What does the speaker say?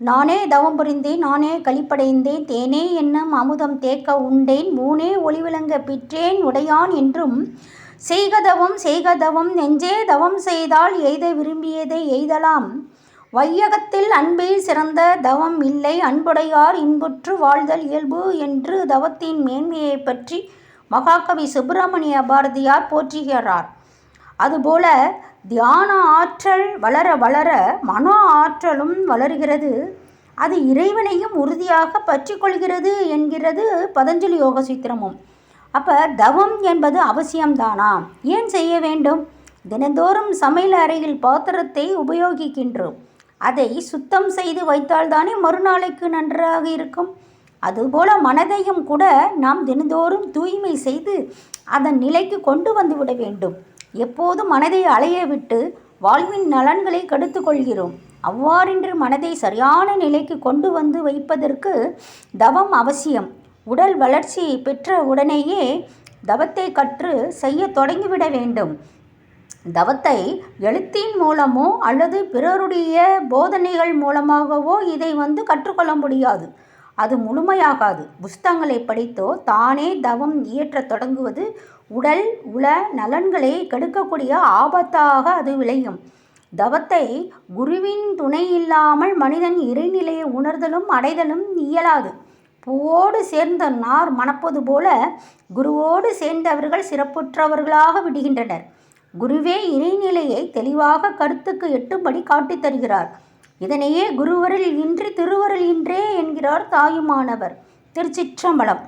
நானே தவம் புரிந்தேன் நானே களிப்படைந்தேன் தேனே என்னும் அமுதம் தேக்க உண்டேன் மூனே ஒளிவிளங்க பிற்றேன் உடையான் என்றும் செய்க தவம் செய்க தவம் நெஞ்சே தவம் செய்தால் எய்த விரும்பியதை எய்தலாம். வையகத்தில் அன்பில் சிறந்த தவம் இல்லை அன்புடையார் இன்புற்று வாழ்தல் இயல்பு என்று தவத்தின் மேன்மையைப் பற்றி மகாகவி சுப்பிரமணிய பாரதியார் போற்றுகிறார். அதுபோல தியான ஆற்றல் வளர வளர மன ஆற்றலும் வளர்கிறது. அது இறைவனையும் உறுதியாக பற்றி கொள்கிறது என்கிறது பதஞ்சலி யோக சூத்திரமும். அப்போ தவம் என்பது அவசியம்தானா? ஏன் செய்ய வேண்டும்? தினந்தோறும் சமையல் அறையில் பாத்திரத்தை உபயோகிக்கின்றோம். அதை சுத்தம் செய்து வைத்தால்தானே மறுநாளைக்கு நன்றாக இருக்கும். அதுபோல மனதையும் கூட நாம் தினந்தோறும் தூய்மை செய்து அதன் நிலைக்கு கொண்டு வந்து விட வேண்டும். எப்போதும் மனதை அலைய விட்டு வாழ்வின் நலன்களை கெடுத்து கொள்கிறோம்? அவ்வாறின்றி மனதை சரியான நிலைக்கு கொண்டு வந்து வைப்பதற்கு தவம் அவசியம். உடல் வளர்ச்சி பெற்ற உடனேயே தவத்தை கற்று செய்ய தொடங்கிவிட வேண்டும். தவத்தை எழுத்தின் மூலமோ அல்லது பிறருடைய போதனைகள் மூலமாகவோ இதை வந்து கற்றுக்கொள்ள முடியாது. அது முழுமையாகாது. புஸ்தங்களை படித்தோ தானே தவம் இயற்றத் தொடங்குவது உடல் உள நலன்களை கெடுக்கக்கூடிய ஆபத்தாக அது விளையும் தவத்தை குருவின் துணை இல்லாமல் மனிதன் இறைநிலையை உணர்தலும் அடைதலும் இயலாது. பூவோடு சேர்ந்த நார் மணப்பது போல குருவோடு சேர்ந்தவர்கள் சிறப்புற்றவர்களாக விடுகின்றனர். குருவே இறைநிலையை தெளிவாக கருத்துக்கு எட்டும்படி காட்டித் தருகிறார் இதனையே குருவரில் இன்றி திருவருள் இன்றே என்கிறார் தாயுமானவர். திருச்சிற்றம்பலம்.